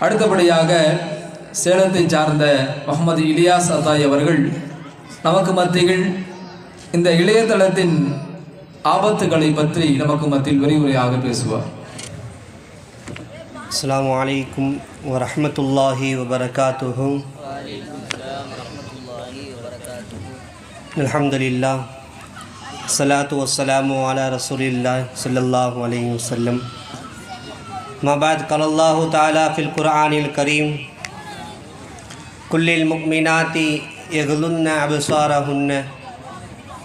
அடுத்தபடியாக சேலத்தை சார்ந்த முகமது இலியாஸ் அத்தாய் அவர்கள் நமக்கு மத்தியில் இந்த இளையதளத்தின் ஆபத்துகளை பற்றி நமக்கு மத்தியில் விரிவுரையாக பேசுவார். அஸ்லாம் வலைக்கும் வரமத்துல்லாஹி வபரகாத்துஹும் அலமதுல்லா சலாத்து வசலாமு அலா ரசூலில்லா சல்லாஹூ அலையும் வல்லம் ما بعد قال الله تعالى في القرآن الكريم كل المؤمنات يغضن أبصارهن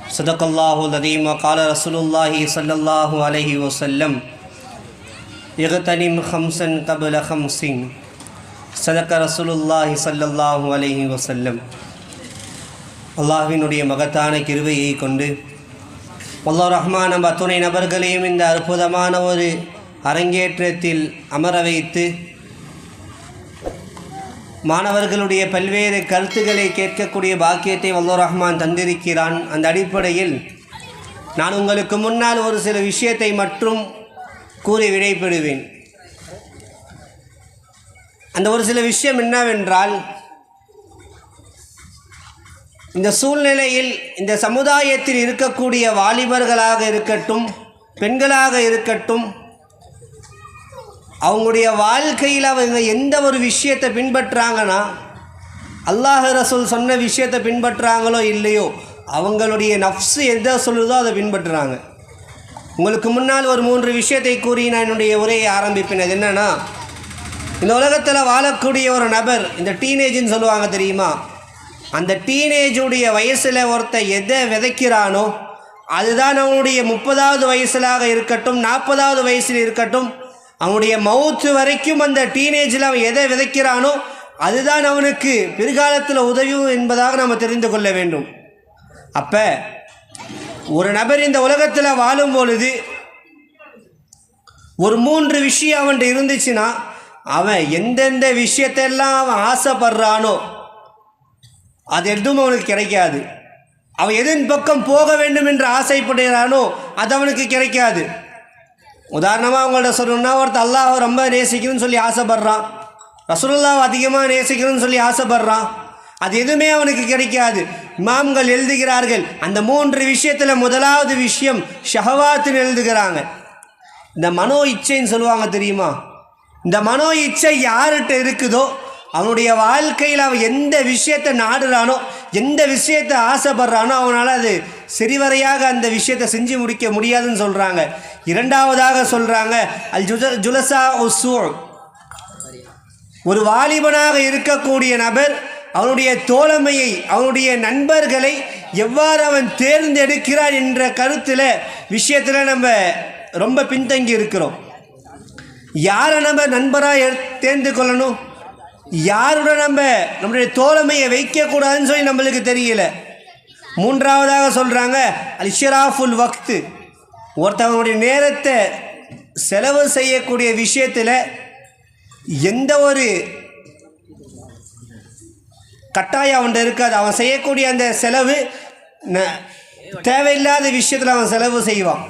صدق الله العظيم وقال رسول الله صلى الله عليه وسلم اغتنم خمسا قبل خمس صدق رسول الله صلى الله عليه وسلم அல்லாஹ்வினுடைய மகத்தான கிருபையை கொண்டு அல்லாஹ் ரஹ்மான் நம்ம அத்துணை நபர்களையும் இந்த அற்புதமான ஒரு அரங்கேற்றத்தில் அமர வைத்து மாணவர்களுடைய பல்வேறு கருத்துக்களை கேட்கக்கூடிய பாக்கியத்தை வல்லோ ரஹ்மான் தந்திருக்கிறான். அந்த அடிப்படையில் நான் உங்களுக்கு முன்னால் ஒரு சில விஷயத்தை மட்டும் கூறி விடைபெறுவேன். அந்த ஒரு சில விஷயம் என்னவென்றால் இந்த சூழ்நிலையில் இந்த சமுதாயத்தில் இருக்கக்கூடிய வாலிபர்களாக இருக்கட்டும் பெண்களாக இருக்கட்டும் அவங்களுடைய வாழ்க்கையில் அவங்க எந்த ஒரு விஷயத்தை பின்பற்றாங்கன்னா அல்லாஹ் ரசூல் சொன்ன விஷயத்தை பின்பற்றுறாங்களோ இல்லையோ அவங்களுடைய நஃப்ஸு எதை சொல்லுதோ அதை பின்பற்றுறாங்க. உங்களுக்கு முன்னால் ஒரு மூன்று விஷயத்தை கூறி நான் என்னுடைய உரையை ஆரம்பிப்பேன் அது என்னென்னா இந்த உலகத்தில் வாழக்கூடிய ஒரு நபர் இந்த டீனேஜ்னு சொல்லுவாங்க தெரியுமா? அந்த டீனேஜுடைய வயசில் ஒருத்த எதை விதைக்கிறானோ அதுதான் அவனுடைய முப்பதாவது வயசிலாக இருக்கட்டும் நாற்பதாவது வயசில் இருக்கட்டும் அவனுடைய மவுத்து வரைக்கும் அந்த டீனேஜில் அவன் எதை விதைக்கிறானோ அதுதான் அவனுக்கு பிற்காலத்தில் உதவும் என்பதாக நம்ம தெரிந்து கொள்ள வேண்டும். அப்போ ஒரு நபர் இந்த உலகத்தில் வாழும் பொழுது ஒரு மூன்று விஷயம் அவன்கிட்ட இருந்துச்சுன்னா அவன் எந்தெந்த விஷயத்தெல்லாம் அவன் ஆசைப்படுறானோ அது எதுவும் அவனுக்கு கிடைக்காது. அவன் எதன் பக்கம் போக வேண்டும் என்று ஆசைப்படுகிறானோ அது அவனுக்கு கிடைக்காது. உதாரணமாக அவங்கள்ட்ட சொல்லணும்னா ஒருத்தர் அல்லாஹ் ரொம்ப நேசிக்கணும்னு சொல்லி ஆசைப்படுறான். ரசூலுல்லாவை அதிகமாக நேசிக்கணும்னு சொல்லி ஆசைப்படுறான். அது எதுவுமே அவனுக்கு கிடைக்காது. இமாம்கள் எழுதுகிறார்கள். அந்த மூன்று விஷயத்தில் முதலாவது விஷயம் ஷஹவாத்துன்னு எழுதுகிறாங்க. இந்த மனோ இச்சைன்னு சொல்லுவாங்க தெரியுமா? இந்த மனோ இச்சை யார்கிட்ட இருக்குதோ அவனுடைய வாழ்க்கையில் அவன் எந்த விஷயத்தை நாடுறானோ எந்த விஷயத்தை ஆசைப்படுறானோ அவனால் அது சரிவரையாக அந்த விஷயத்தை செஞ்சு முடிக்க முடியாதுன்னு சொல்கிறாங்க இரண்டாவதாக சொல்கிறாங்க அல் ஜுத ஜுலசா உசூ ஒரு வாலிபனாக இருக்கக்கூடிய நபர் அவனுடைய தோழமையை அவனுடைய நண்பர்களை எவ்வாறு அவன் தேர்ந்தெடுக்கிறான் என்ற கருத்தில் விஷயத்தில் நம்ம ரொம்ப பின்தங்கி இருக்கிறோம். யாரை நம்ம நண்பராக தேர்ந்து கொள்ளணும்? யாருடன் நம்ம நம்முடைய தோழமையை வைக்கக்கூடாதுன்னு சொல்லி நம்மளுக்கு தெரியல. மூன்றாவதாக சொல்கிறாங்க அல்ஷராஃபுல் வக்து. ஒருத்தவங்களுடைய நேரத்தை செலவு செய்யக்கூடிய விஷயத்தில் எந்த ஒரு கட்டாயம் அவன்கிட்ட இருக்காது. அவன் செய்யக்கூடிய அந்த செலவு ந- தேவையில்லாத விஷயத்தில் அவன் செலவு செய்வான்.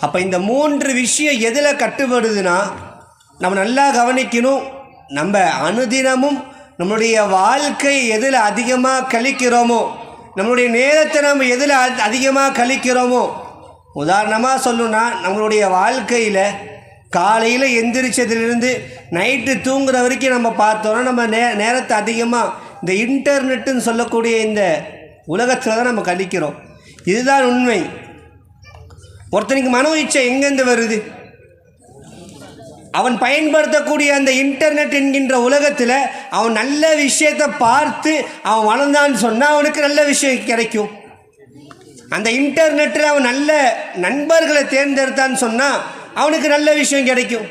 அப்போ இந்த மூன்று விஷயம் எதில் கட்டுப்படுதுன்னா நம்ம நல்லா கவனிக்கணும். நம்ம அனுதினமும் நம்மளுடைய வாழ்க்கை எதில் அதிகமாக கழிக்கிறோமோ நம்மளுடைய நேரத்தை நம்ம எதில் அதிகமாக கழிக்கிறோமோ உதாரணமாக சொல்லணுன்னா நம்மளுடைய வாழ்க்கையில் காலையில் எந்திரிச்சதுலேருந்து நைட்டு தூங்குற வரைக்கும் நம்ம பார்த்தோன்னா நம்ம நே நேரத்தை அதிகமாக இந்த இன்டர்நெட்டுன்னு சொல்லக்கூடிய இந்த உலகத்தில் தான் நம்ம கழிக்கிறோம் இதுதான் உண்மை. ஒருத்தனுக்கு மனோ இச்சை எங்கேருந்து வருது? அவன் பயன்படுத்தக்கூடிய அந்த இன்டர்நெட் என்கின்ற உலகத்தில் அவன் நல்ல விஷயத்தை பார்த்து அவன் வளர்ந்தான்னு சொன்னால் அவனுக்கு நல்ல விஷயம் கிடைக்கும். அந்த இன்டர்நெட்டில் அவன் நல்ல நண்பர்களை தேர்ந்தெடுத்தான்னு சொன்னால் அவனுக்கு நல்ல விஷயம் கிடைக்கும்.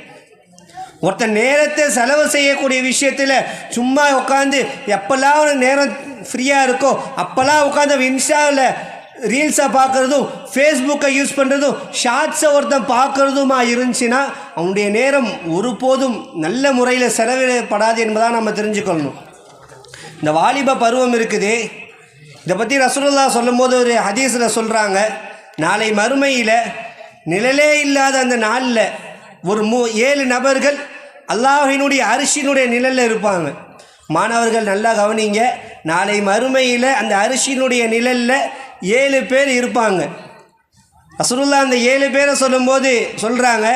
ஒருத்தன் நேரத்தை செலவு செய்யக்கூடிய விஷயத்தில் சும்மா உட்காந்து எப்போல்லாம் அவனுக்கு நேரம் ஃப்ரீயாக இருக்கோ அப்போல்லாம் உட்காந்து அவன் இன்ஸ்டாவில் ரீல்ஸை பார்க்குறதும் ஃபேஸ்புக்கை யூஸ் பண்ணுறதும் ஷார்ட்ஸை ஒருத்தன் பார்க்குறதுமா இருந்துச்சுன்னா அவனுடைய நேரம் ஒருபோதும் நல்ல முறையில் செலவிடப்படாது என்பதாக நம்ம தெரிஞ்சுக்கொள்ளணும் இந்த வாலிப பருவம் இருக்குது. இதை பற்றி ரசூலுல்லா சொல்லும்போது ஒரு ஹதீஸில் சொல்கிறாங்க நாளை மறுமையில் நிழலே இல்லாத அந்த நாளில் ஒரு மூ ஏழு நபர்கள் அல்லாஹினுடைய அரிசியினுடைய நிழலில் இருப்பாங்க. மாணவர்கள் நல்லா கவனிங்க. நாளை மறுமையில் அந்த அரிசியினுடைய நிழலில் ஏழு பேர் இருப்பாங்க. ரசூலுல்லா அந்த ஏழு பேரை சொல்லும்போது சொல்கிறாங்க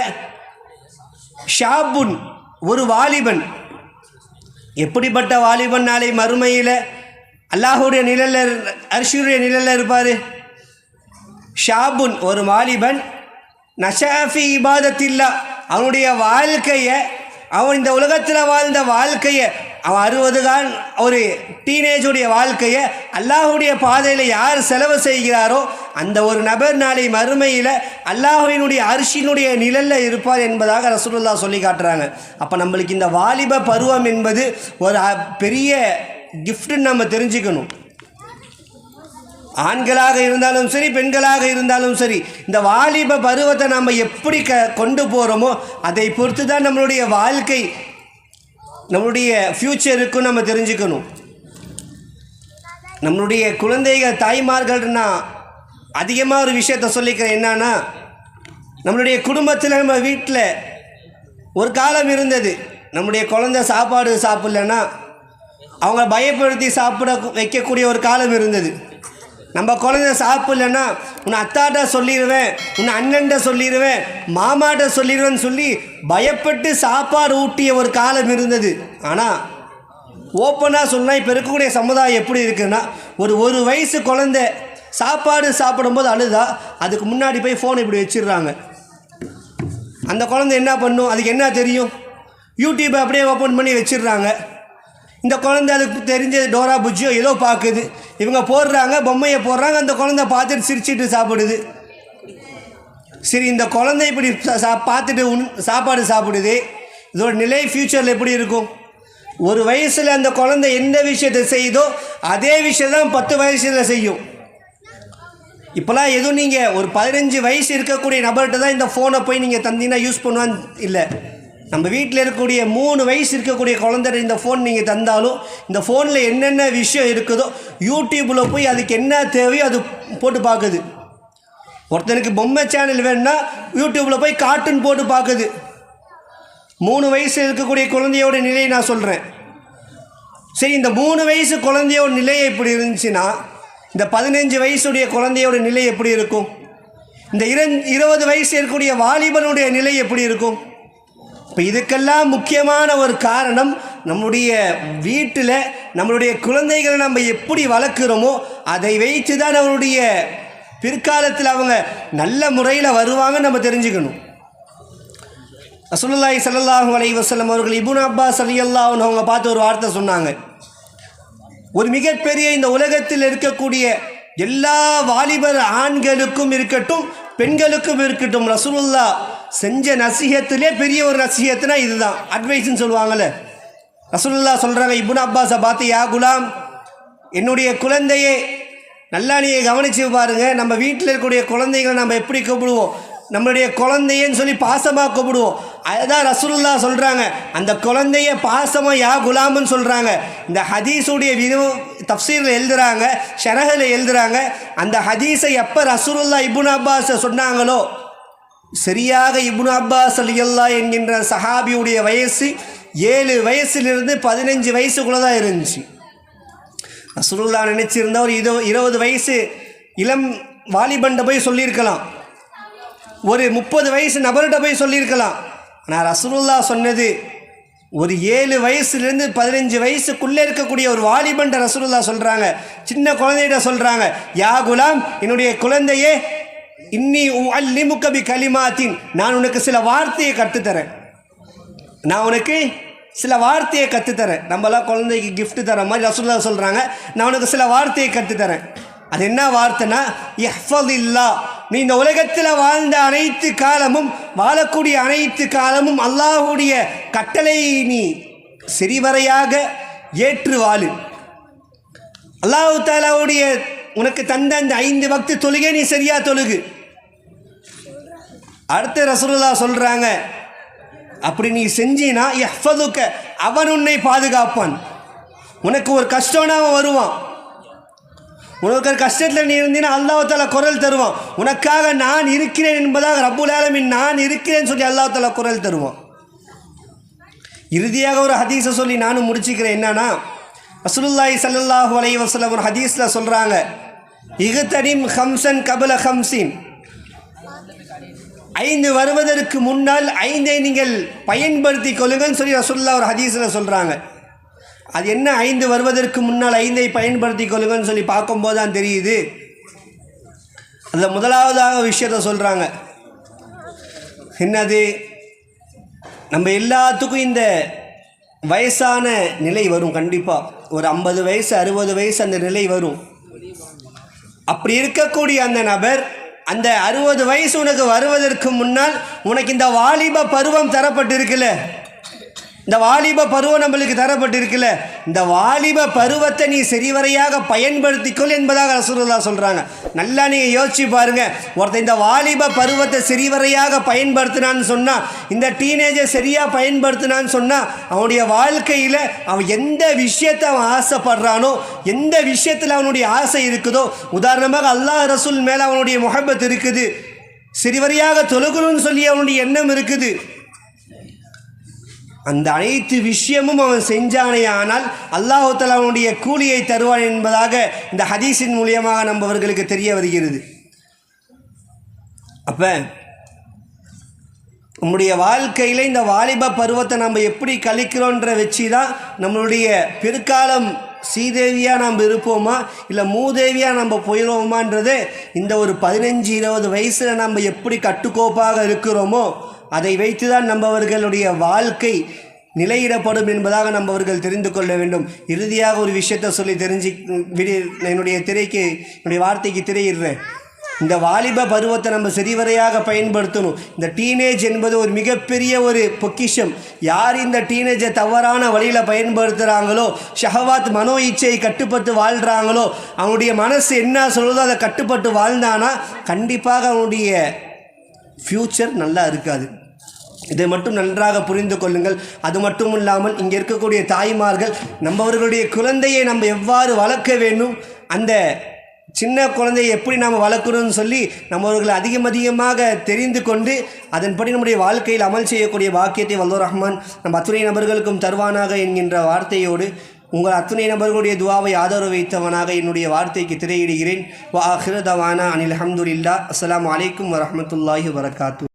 ஷாபுன் ஒரு வாலிபன். எப்படிப்பட்ட வாலிபன் நாளை மறுமையில்? அல்லாஹுடைய நிழலில் அரிசியுடைய நிழலில் இருப்பார். ஷாபுன் ஒரு வாலிபன். நஷாஃபி இபாதத்தில்லா. அவனுடைய வாழ்க்கையை அவன் இந்த உலகத்தில் வாழ்ந்த வாழ்க்கையை அவன் அறுபது கால் ஒரு டீனேஜுடைய வாழ்க்கையை அல்லாஹுடைய பாதையில் யார் செலவு செய்கிறாரோ அந்த ஒரு நபர் நாளை மறுமையில் அல்லாஹுவினுடைய அரிசியினுடைய நிழலில் இருப்பார் என்பதாக ரசூலுல்லா சொல்லி காட்டுறாங்க. அப்போ நம்மளுக்கு இந்த வாலிப பருவம் என்பது ஒரு பெரிய கிஃப்ட்டுன்னு நம்ம தெரிஞ்சுக்கணும். ஆண்களாக இருந்தாலும் சரி பெண்களாக இருந்தாலும் சரி இந்த வாலிப பருவத்தை நம்ம எப்படி க கொண்டு போகிறோமோ அதை பொறுத்து தான் நம்மளுடைய வாழ்க்கை நம்மளுடைய ஃப்யூச்சருக்கும் நம்ம தெரிஞ்சுக்கணும். நம்மளுடைய குழந்தைகள் தாய்மார்கள்னா அதிகமாக ஒரு விஷயத்த சொல்லிக்கிறேன் என்னன்னா நம்மளுடைய குடும்பத்தில் நம்ம வீட்டில் ஒரு காலம் இருந்தது. நம்முடைய குழந்தை சாப்பாடு சாப்பிட்லன்னா அவங்க பயப்படுத்தி சாப்பிட வைக்கக்கூடிய ஒரு காலம் இருந்தது. நம்ம குழந்தை சாப்பிட்லன்னா உன்னை அத்தாட்ட சொல்லிடுவேன் உன்னை அண்ணன்ட்ட சொல்லிடுவேன் மாமாட்ட சொல்லிடுவேன்னு சொல்லி பயப்பட்டு சாப்பாடு ஊட்டிய ஒரு காலம் இருந்தது. ஆனால் ஓப்பனாக சொன்னால் இப்போ இருக்கக்கூடிய சமுதாயம் எப்படி இருக்குன்னா ஒரு ஒரு வயசு குழந்தை சாப்பாடு சாப்பிடும்போது அழுதா அதுக்கு முன்னாடி போய் ஃபோன் இப்படி வச்சிடுறாங்க. அந்த குழந்தை என்ன பண்ணும்? அதுக்கு என்ன தெரியும்? யூடியூப்பை அப்படியே ஓப்பன் பண்ணி வச்சிடுறாங்க. இந்த குழந்தை அதுக்கு தெரிஞ்ச டோரா புஜ்ஜியோ ஏதோ பார்க்குது. இவங்க போடுறாங்க பொம்மையை போடுறாங்க அந்த குழந்தை பார்த்துட்டு சிரிச்சிட்டு சாப்பிடுது. சரி இந்த குழந்தை இப்படி சா- சா- பார்த்துட்டு உன் சாப்பாடு சாப்பிடுது. இதோட நிலை ஃப்யூச்சரில் எப்படி இருக்கும்? ஒரு வயசில் அந்த குழந்தை எந்த விஷயத்தை செய்யுதோ அதே விஷயம் தான் பத்து வயசில் செய்யும். இப்போலாம் எதுவும் நீங்கள் ஒரு பதினஞ்சு வயசு இருக்கக்கூடிய நபர்கிட்ட தான் இந்த ஃபோனை போய் நீங்கள் தந்தீங்கன்னா யூஸ் பண்ணுவான்னு இல்லை. நம்ம வீட்டில் இருக்கக்கூடிய மூணு வயசு இருக்கக்கூடிய குழந்தைகிட்ட இந்த ஃபோன் நீங்கள் தந்தாலும் இந்த ஃபோனில் என்னென்ன விஷயம் இருக்குதோ யூடியூப்பில் போய் அதுக்கு என்ன தேவையோ அது போட்டு பார்க்குது. ஒருத்தனுக்கு பொம்மை சேனல் வேணும்னா யூடியூப்பில் போய் கார்ட்டூன் போட்டு பார்க்குது. மூணு வயசு இருக்கக்கூடிய குழந்தையோட நிலையை நான் சொல்கிறேன் சரி இந்த மூணு வயசு குழந்தையோட நிலை எப்படி இருந்துச்சுன்னா இந்த பதினஞ்சு வயசுடைய குழந்தையோட நிலை எப்படி இருக்கும்? இந்த இரண் இருபது வயசு இருக்கக்கூடிய வாலிபனுடைய நிலை எப்படி இருக்கும்? இப்போ இதுக்கெல்லாம் முக்கியமான ஒரு காரணம் நம்முடைய வீட்டில் நம்மளுடைய குழந்தைகளை நம்ம எப்படி வளர்க்குறோமோ அதை வைத்து தான் நம்மளுடைய பிற்காலத்தில் அவங்க நல்ல முறையில் வருவாங்கன்னு நம்ம தெரிஞ்சுக்கணும். ரசூலுல்லாஹி சல்லாஹூ அலி வசலம் அவர்கள் இபுன் அப்பாஸ் ரலியல்லாஹு அவங்க பார்த்து ஒரு வார்த்தை சொன்னாங்க. ஒரு மிகப்பெரிய இந்த உலகத்தில் இருக்கக்கூடிய எல்லா வாலிபர் ஆண்களுக்கும் இருக்கட்டும் பெண்களுக்கும் இருக்கட்டும் ரசூலுல்லா செஞ்ச நசிகத்திலே பெரிய ஒரு நசிகத்துனா இதுதான். அட்வைஸ்ன்னு சொல்லுவாங்கள்ல ரசூல்லா சொல்கிறாங்க இபுன் அப்பாஸை பார்த்து யா குலாம் என்னுடைய குழந்தையே நல்லா நீங்கள் கவனித்து பாருங்க. நம்ம வீட்டில் இருக்கக்கூடிய குழந்தைகளை நம்ம எப்படி கூப்பிடுவோம்? நம்மளுடைய குழந்தையன்னு சொல்லி பாசமாக கூப்பிடுவோம். அதுதான் ரசூலுல்லா சொல்கிறாங்க அந்த குழந்தைய பாசமாக யா குலாம்னு சொல்கிறாங்க இந்த ஹதீஸுடைய வினு தப்சீரில் எழுதுறாங்க ஷரகில் எழுதுகிறாங்க அந்த ஹதீஸை எப்போ ரசூலுல்லா இபுன் அப்பாஸை சொன்னாங்களோ சரியாக இப்னு அப்பாஸ் அலியல்லா என்கின்ற சஹாபியுடைய வயசு ஏழு வயசுலேருந்து பதினஞ்சு வயசுக்குள்ளே தான் இருந்துச்சு. ரசூலுல்லா நினச்சிருந்தா ஒரு இது இருபது வயசு இளம் வாலிபண்ட போய் சொல்லியிருக்கலாம். ஒரு முப்பது வயசு நபர்கிட்ட போய் சொல்லியிருக்கலாம். ஆனால் ரசூலுல்லா சொன்னது ஒரு ஏழு வயசுலேருந்து பதினஞ்சு வயசுக்குள்ளே இருக்கக்கூடிய ஒரு வாலிபண்ட ரசூலுல்லா சொல்கிறாங்க சின்ன குழந்தைகிட்ட சொல்கிறாங்க யா குலாம் என்னுடைய குழந்தையே இன்னி அல்லிமுக்க பி கலிமாத்தின் நான் உனக்கு சில வார்த்தையை கற்றுத்தரேன். நான் உனக்கு சில வார்த்தையை கற்றுத்தரேன். நம்மளாம் குழந்தைக்கு கிஃப்ட் தர மாதிரி ரசூல்லா சொல்கிறாங்க நான் உனக்கு சில வார்த்தையை கற்றுத்தரேன். அது என்ன வார்த்தைனா இல்லா நீ இந்த உலகத்தில் வாழ்ந்த அனைத்து காலமும் வாழக்கூடிய அனைத்து காலமும் அல்லாஹ்வுடைய கட்டளை நீ சரிவரையாக ஏற்று வாழு அல்லாஹு தாலாவுடைய உனக்கு தந்த அந்த ஐந்து பக்தி தொழுகை நீ சரியா தொழுகு. அடுத்து ரசூலுல்லா சொல்கிறாங்க அப்படி நீ செஞ்சினா எஃபதுக்க அவன் உன்னை பாதுகாப்பான். உனக்கு ஒரு கஷ்டம்னா அவன் வருவான். உனக்கு ஒரு கஷ்டத்தில் நீ இருந்தீன்னா அல்லாஹால குரல் தருவான். உனக்காக நான் இருக்கிறேன் என்பதாக ரப்புல் ஆலமின் நான் இருக்கிறேன்னு சொல்லி அல்லாஹால குரல் தருவான். இறுதியாக ஒரு ஹதீஸை சொல்லி நானும் முடிச்சுக்கிறேன். என்னன்னா ரசூலுல்லாஹி சல்லாஹூ அலைஹி ஒரு ஹதீஸில் சொல்கிறாங்க இகுத்தடிம் ஹம்சன் கபல ஹம்சின் ஐந்து வருவதற்கு முன்னால் ஐந்தை நீங்கள் பயன்படுத்தி கொள்ளுங்கன்னு சொல்லி ரசுல்லா ஒரு ஹதீஸில் சொல்கிறாங்க அது என்ன? ஐந்து வருவதற்கு முன்னால் ஐந்தை பயன்படுத்தி கொள்ளுங்கன்னு சொல்லி பார்க்கும்போது தான் தெரியுது. அதில் முதலாவதாக விஷயத்த சொல்கிறாங்க என்னது? நம்ம எல்லாத்துக்கும் இந்த வயசான நிலை வரும் கண்டிப்பாக ஒரு ஐம்பது வயசு அறுபது வயசு அந்த நிலை வரும். அப்படி இருக்கக்கூடிய அந்த நபர் அந்த அறுபது வயசு உனக்கு வருவதற்கு முன்னால் உனக்கு இந்த வாலிப பருவம் தரப்பட்டிருக்குல்ல இந்த வாலிப பருவம் நம்மளுக்கு தரப்பட்டிருக்குல்ல. இந்த வாலிப பருவத்தை நீ சரிவரையாக பயன்படுத்திக்கொள் என்பதாக ரசூலுல்லாஹ் சொல்கிறாங்க நல்லா நீங்கள் யோசிச்சு பாருங்கள் ஒருத்தன் இந்த வாலிப பருவத்தை சரிவரையாக பயன்படுத்தினான்னு சொன்னால் இந்த டீனேஜை சரியாக பயன்படுத்தினான்னு சொன்னால் அவனுடைய வாழ்க்கையில் அவன் எந்த விஷயத்தை அவன் ஆசைப்படுறானோ எந்த விஷயத்தில் அவனுடைய ஆசை இருக்குதோ உதாரணமாக அல்லாஹ் ரசூல் மேலே அவனுடைய முகப்பத் இருக்குது. சிறுவரையாக தொழுகணும்னு சொல்லி அவனுடைய எண்ணம் இருக்குது. அந்த அனைத்து விஷயமும் அவன் செஞ்சானே ஆனால் அல்லாஹுத்தல் அவனுடைய கூலியை தருவான் என்பதாக இந்த ஹதீஸின் மூலியமாக நம்பவர்களுக்கு தெரிய வருகிறது. அப்போ நம்முடைய வாழ்க்கையில் இந்த வாலிப பருவத்தை நம்ம எப்படி கழிக்கிறோன்ற வச்சு தான் நம்மளுடைய பிற்காலம் ஸ்ரீதேவியாக நம்ம இருப்போமா இல்லை மூதேவியாக நம்ம போயிடுவோமான்றது இந்த ஒரு பதினஞ்சு இருபது வயசில் நம்ம எப்படி கட்டுக்கோப்பாக இருக்கிறோமோ அதை வைத்து தான் நம்மவர்களுடைய வாழ்க்கை நிலையிடப்படும் என்பதாக நம்மவர்கள் தெரிந்து கொள்ள வேண்டும். இறுதியாக ஒரு விஷயத்தை சொல்லி தெரிஞ்சு விடி என்னுடைய திரைக்கு என்னுடைய வார்த்தைக்கு திரையிடுறேன். இந்த வாலிப பருவத்தை நம்ம சரிவரையாக பயன்படுத்தணும். இந்த டீனேஜ் என்பது ஒரு மிகப்பெரிய ஒரு பொக்கிஷம். யார் இந்த டீனேஜை தவறான வழியில் பயன்படுத்துகிறாங்களோ ஷஹவாத் மனோ இச்சையை கட்டுப்பட்டு வாழ்கிறாங்களோ அவனுடைய மனசு என்ன சொல்லுதோ அதை கட்டுப்பட்டு வாழ்ந்தானா கண்டிப்பாக அவனுடைய ஃப்யூச்சர் நல்லா இருக்காது. இதை மட்டும் நன்றாக புரிந்து கொள்ளுங்கள். அது மட்டும் இல்லாமல் இங்கே இருக்கக்கூடிய தாய்மார்கள் நம்மவர்களுடைய குழந்தையை நம்ம எவ்வாறு வளர்க்க வேண்டும்? அந்த சின்ன குழந்தையை எப்படி நாம் வளர்க்கணும்னு சொல்லி நம்மவர்கள் அதிகம் அதிகமாக தெரிந்து கொண்டு அதன்படி நம்முடைய வாழ்க்கையில் அமல் செய்யக்கூடிய வாக்கியத்தை வல்லூர் ரஹ்மான் நம்ம அத்துணை நபர்களுக்கும் தருவானாக என்கின்ற வார்த்தையோடு உங்கள் அத்துணை நபர்களுடைய துவாவை ஆதரவு வைத்தவனாக என்னுடைய வார்த்தைக்கு திரையிடுகிறேன். வா அஹிரதவானா அனில் அஹமதுல்லா அஸ்லாம் வலைக்கம் வரமத்துல்லாஹி வரகாத்து